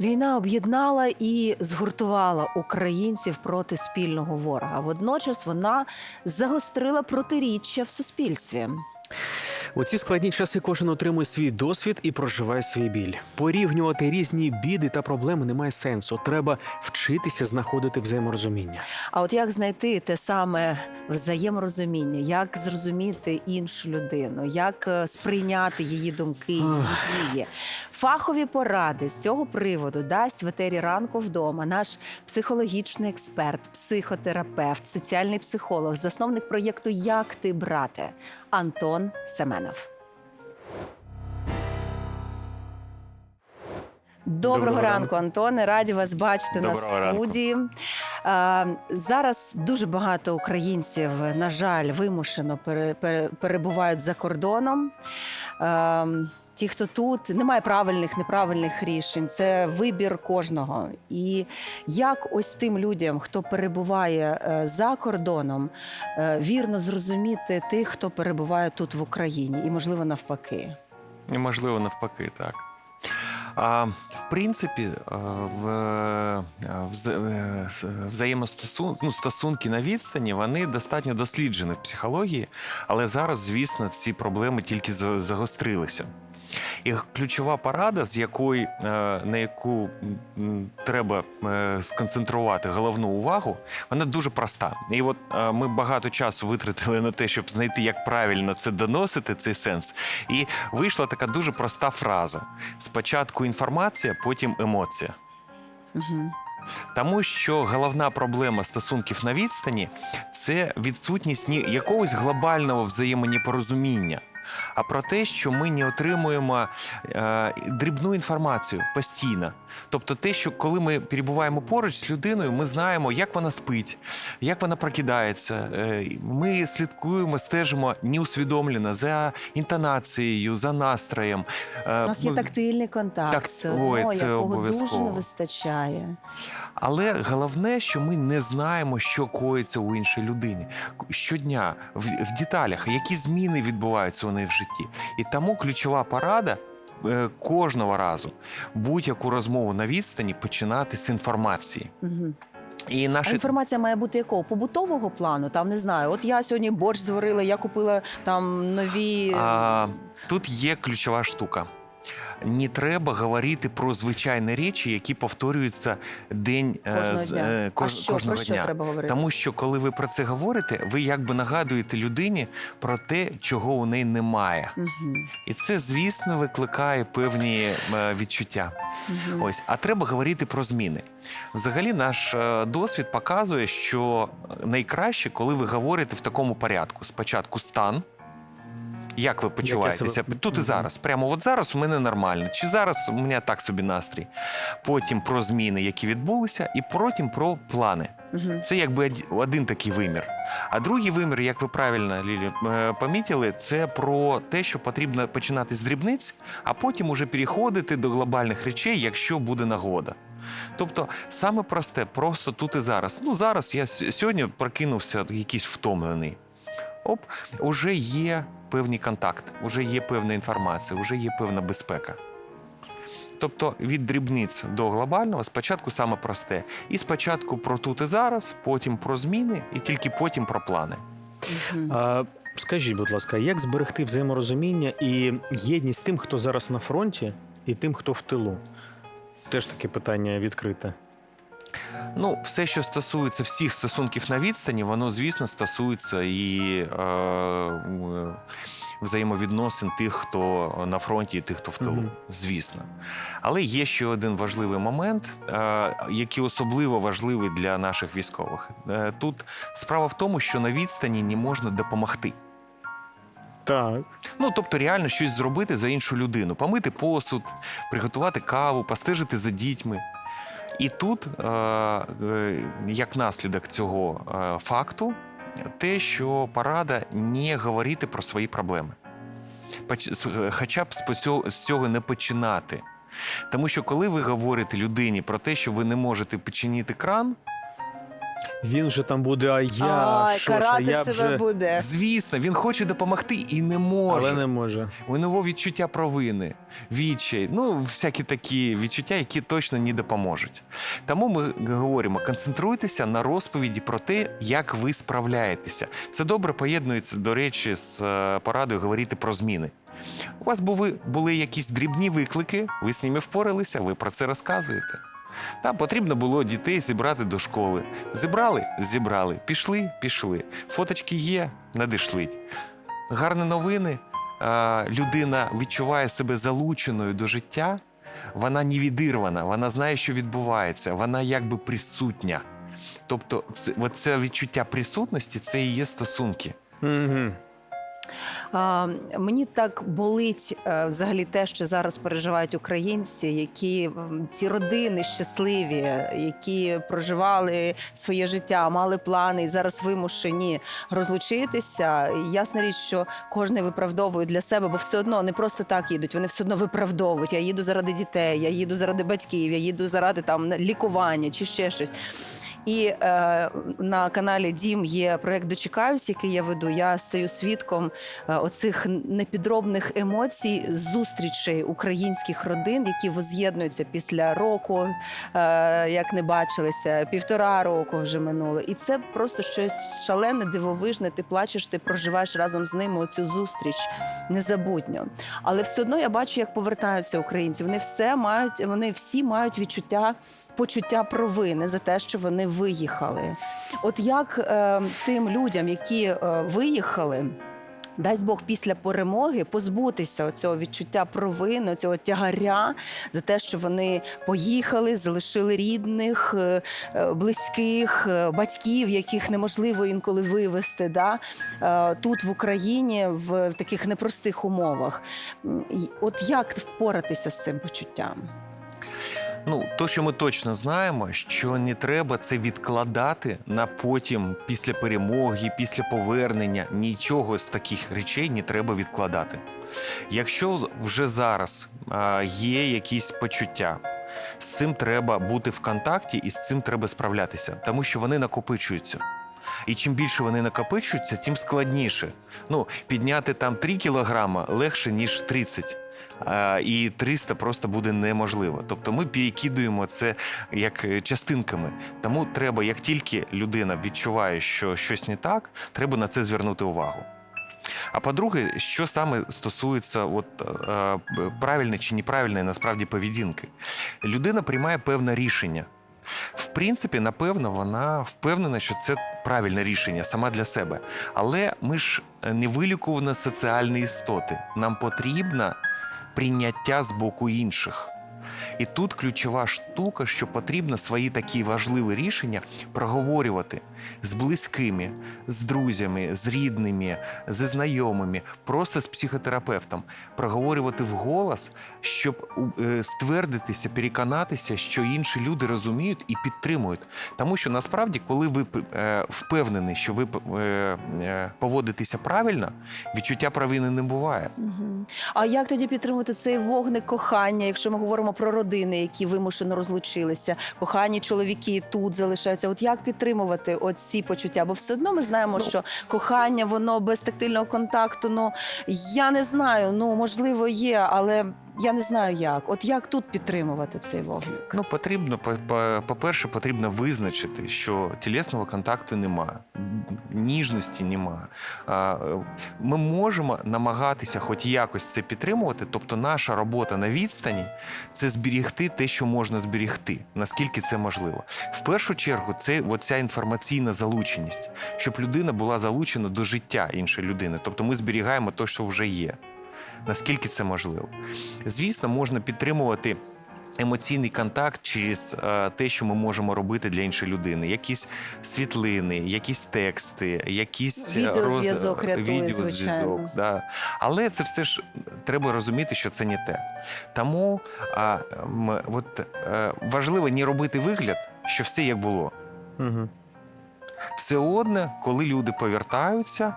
Війна об'єднала і згуртувала українців проти спільного ворога. Водночас вона загострила протиріччя в суспільстві. У ці складні часи кожен отримує свій досвід і проживає свій біль. Порівнювати різні біди та проблеми немає сенсу. Треба вчитися знаходити взаєморозуміння. А от як знайти те саме взаєморозуміння, як зрозуміти іншу людину, як е, сприйняти її думки, її дії? Фахові поради з цього приводу дасть в етері ранку вдома наш психологічний експерт, психотерапевт, соціальний психолог, засновник проєкту Як ти брате Антон Семенов. Доброго, Доброго ранку, Антоне. Раді вас бачити Доброго на студії. Е, зараз дуже багато українців, на жаль, вимушено пере- пере- перебувають за кордоном. Ті, хто тут, немає правильних, неправильних рішень. Це вибір кожного. І як ось тим людям, хто перебуває е, за кордоном, е, вірно зрозуміти тих, хто перебуває тут в Україні, і можливо навпаки. І, можливо, навпаки, так. А, в принципі, в, е, вза- е, с- взаємостосун... ну, стосунки на відстані вони достатньо досліджені в психології, але зараз, звісно, ці проблеми тільки за- загострилися. І ключова порада, з якої, е, на яку треба е, сконцентрувати головну увагу, вона дуже проста. І от е, ми багато часу витратили на те, щоб знайти, як правильно це доносити, цей сенс. І вийшла така дуже проста фраза: спочатку інформація, потім емоція. Угу. Тому що головна проблема стосунків на відстані це відсутність ні якогось глобального взаємонепорозуміння, а про те, що ми не отримуємо е, дрібну інформацію постійно. Тобто, те, що коли ми перебуваємо поруч з людиною, ми знаємо, як вона спить, як вона прокидається. Е, ми слідкуємо, стежимо неусвідомлено за інтонацією, за настроєм. Е, У нас є тактильний контакт, Так, все ой, одно, це якого дуже не вистачає. Але головне, що ми не знаємо, що коїться у іншій людині щодня в, в деталях, які зміни відбуваються у неї в житті. І тому ключова порада. е, Кожного разу будь-яку розмову на відстані починати з інформації. Угу. І А інформація має бути якого? Побутового плану? Там не знаю. От я сьогодні борщ зварила, я купила там нові. А, тут є ключова штука. Не треба говорити про звичайні речі, які повторюються день е, Кожного дня. е, а що, кожного про що дня. треба говорити? Тому що коли ви про це говорите, ви якби нагадуєте людині про те, чого у неї немає. Угу. І це, звісно, викликає певні е, відчуття. Угу. Ось, а треба говорити про зміни. Взагалі, наш досвід показує, що найкраще, коли ви говорите в такому порядку: спочатку стан. Як ви почуваєтеся себе- тут і зараз? Прямо от зараз у мене нормально. Чи зараз у мене так собі настрій? Потім про зміни, які відбулися, і потім про плани. Угу. Це якби од- один такий вимір. А другий вимір, як ви правильно Лілі е, помітили, це про те, що потрібно починати з дрібниць, а потім уже переходити до глобальних речей, якщо буде нагода. Тобто, саме просте, просто тут і зараз. Ну зараз я сьогодні прокинувся якийсь втомлений. Оп, уже є певний контакт, уже є певна інформація, вже є певна безпека. Тобто від дрібниць до глобального спочатку саме просте. І спочатку про тут і зараз, потім про зміни, і тільки потім про плани. А, скажіть, будь ласка, як зберегти взаєморозуміння і єдність тим, хто зараз на фронті, і тим, хто в тилу? Теж таке питання відкрите. Ну, все, що стосується всіх стосунків на відстані, воно, звісно, стосується і е, взаємовідносин тих, хто на фронті, і тих, хто в тилу. Мгм. Звісно. Але є ще один важливий момент, е, який особливо важливий для наших військових. Е, тут справа в тому, що на відстані не можна допомогти. Так. Ну, тобто, реально щось зробити за іншу людину, помити посуд, приготувати каву, постежити за дітьми. І тут, е, е, як наслідок цього е, факту, те, що порада не говорити про свої проблеми. Хоча б з цього не починати. Тому що коли ви говорите людині про те, що ви не можете починити кран, Він же там буде, а я Ай, що ж, а карати я себе вже... буде. Звісно, він хоче допомогти і не може. Але не може. У нього відчуття провини, відчай, ну всякі такі відчуття, які точно не допоможуть. Тому ми говоримо: концентруйтеся на розповіді про те, як ви справляєтеся. Це добре поєднується, до речі, з е, порадою говорити про зміни. У вас були, були якісь дрібні виклики, ви з ними впоралися, ви про це розказуєте. Там потрібно було дітей зібрати до школи. Зібрали? Зібрали. Пішли? Пішли. Фоточки є, надішліть. Гарні новини. Людина відчуває себе залученою до життя, вона не відірвана, вона знає, що відбувається, вона якби присутня. Тобто, це відчуття присутності це і є стосунки. Угу. Мені так болить е, взагалі те, що зараз переживають українці, які ці родини щасливі, які проживали своє життя, мали плани і зараз вимушені розлучитися. Ясна річ, що кожен виправдовує для себе, бо все одно не просто так їдуть. Вони все одно виправдовують. Я їду заради дітей, я їду заради батьків, я їду заради там лікування чи ще щось. І е, на каналі Дім є проект Дочекаюсь, який я веду. Я стаю свідком е, оцих непідробних емоцій зустрічей українських родин, які воз'єднуються після року, е, як не бачилися, півтора року вже минуло. І це просто щось шалене, дивовижне. Ти плачеш, ти проживаєш разом з ними оцю зустріч незабутньо. Але все одно я бачу, як повертаються українці. Вони все мають, вони всі мають відчуття. Почуття провини за те, що вони виїхали. От як е, тим людям, які е, виїхали, дасть Бог після перемоги позбутися цього відчуття провини, цього тягаря за те, що вони поїхали, залишили рідних, е, е, близьких, е, батьків, яких неможливо інколи вивезти, да? тут в Україні в таких непростих умовах. От як впоратися з цим почуттям? Ну, то, що ми точно знаємо, що не треба це відкладати на потім, після перемоги, після повернення. Нічого з таких речей не треба відкладати. Якщо вже зараз а, є якісь почуття, з цим треба бути в контакті і з цим треба справлятися, тому що вони накопичуються. І чим більше вони накопичуються, тим складніше. Ну, підняти там 3 кілограма легше, ніж 30. А, і 300 просто буде неможливо. Тобто ми перекидуємо це як е, частинками. Тому треба, як тільки людина відчуває, що щось не так, треба на це звернути увагу. А по-друге, що саме стосується от, е, правильної чи неправильної насправді поведінки, людина приймає певне рішення. В принципі, напевно, вона впевнена, що це правильне рішення сама для себе. Але ми ж не вилікувані соціальні істоти. Нам потрібно прийняття з боку інших. І тут ключова штука, що потрібно свої такі важливі рішення проговорювати з близькими, з друзями, з рідними, зі знайомими, просто з психотерапевтом, проговорювати вголос, щоб е, ствердитися, переконатися, що інші люди розуміють і підтримують. Тому що насправді, коли ви е, впевнені, що ви е, поводитеся правильно, відчуття провини не буває. А як тоді підтримувати цей вогник кохання, якщо ми говоримо про родини, які вимушено розлучилися, кохані чоловіки тут залишаються? От як підтримувати оці почуття? Бо все одно ми знаємо, Ну. що кохання воно без тактильного контакту. Ну я не знаю. Ну можливо, є, але я не знаю як. От як тут підтримувати цей вогник? Ну, потрібно, по- по-перше, потрібно визначити, що тілесного контакту немає, ніжності немає. А, е, Ми можемо намагатися хоч якось це підтримувати. Тобто, наша робота на відстані це зберігти те, що можна зберігти, наскільки це можливо. В першу чергу, це оця інформаційна залученість, щоб людина була залучена до життя іншої людини. Тобто ми зберігаємо те, що вже є. Наскільки це можливо? Звісно, можна підтримувати емоційний контакт через е, те, що ми можемо робити для іншої людини. Якісь світлини, якісь тексти, якісь Відеозв'язок роз- рятує, відеозв'язок, звичайно. Да. Але це все ж треба розуміти, що це не те. Тому а, м, от, е, важливо не робити вигляд, що все як було. Угу. Все одне, коли люди повертаються,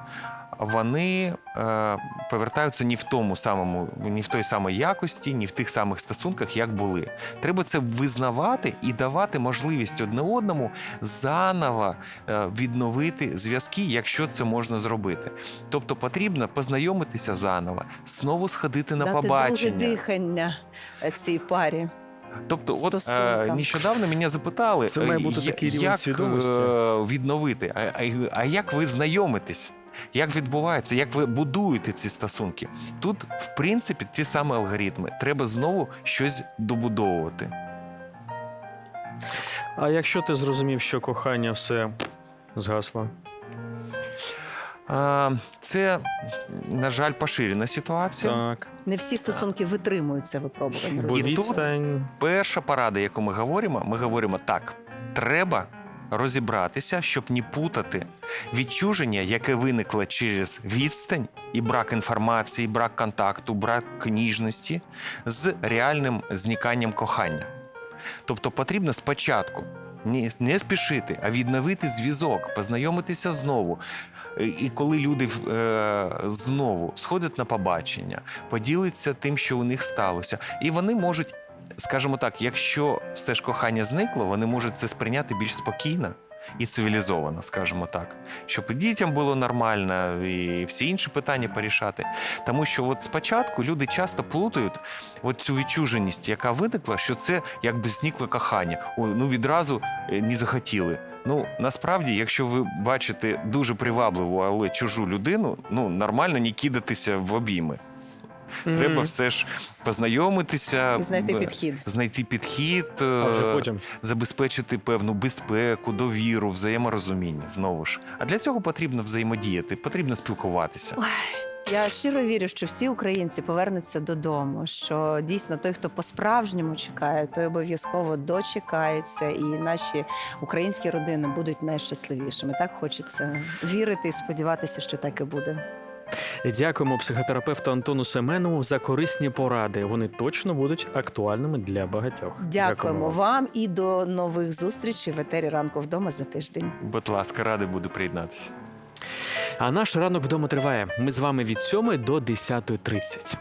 вони е, повертаються ні в тому самому, ні в той самій якості, ні в тих самих стосунках, як були. Треба це визнавати і давати можливість одне одному заново е, відновити зв'язки, якщо це можна зробити. Тобто потрібно познайомитися заново, знову сходити на Дати друге дихання е, цій парі. Тобто, от е, нещодавно мене запитали, Це має бути такий рівень як свідомості. е, відновити, а, а, а як ви знайомитесь? Як відбувається, як ви будуєте ці стосунки? Тут, в принципі, ті самі алгоритми. Треба знову щось добудовувати. А якщо ти зрозумів, що кохання все згасло? А, Це, на жаль, поширена ситуація. Так. Не всі стосунки витримують це випробування. Бо розумієте? тут- відстань. Перша порада, яку ми говоримо, ми говоримо так: треба розібратися, щоб не путати відчуження, яке виникло через відстань і брак інформації, брак контакту, брак ніжності з реальним зниканням кохання. Тобто потрібно спочатку не, спішити, а відновити зв'язок, познайомитися знову. І- коли люди е, знову сходять на побачення, поділяться тим, що у них сталося, і вони можуть, скажімо так, якщо все ж кохання зникло, вони можуть це сприйняти більш спокійно. І цивілізовано, скажімо так, щоб дітям було нормально, і всі інші питання порішати. Тому що от спочатку люди часто плутають от цю відчуженість, яка виникла, що це якби зникло кохання. Ой, ну відразу е, не захотіли. Ну насправді, якщо ви бачите дуже привабливу, але чужу людину, ну нормально не кидатися в обійми. Треба все ж познайомитися, І знайти підхід. знайти підхід, А вже е, потім. забезпечити певну безпеку, довіру, взаєморозуміння. Знову ж. А для цього потрібно взаємодіяти, потрібно спілкуватися. Я щиро вірю, що всі українці повернуться додому. Що дійсно той, хто по-справжньому чекає, той обов'язково дочекається, і наші українські родини будуть найщасливішими. Так хочеться вірити і сподіватися, що так і буде. Дякуємо психотерапевту Антону Семенову за корисні поради. Вони точно будуть актуальними для багатьох. Дякуємо вам і до нових зустрічей в етері ранку вдома за тиждень. Будь ласка, радий буду приєднатися. А наш ранок вдома триває. Ми з вами від 7 до 10.30.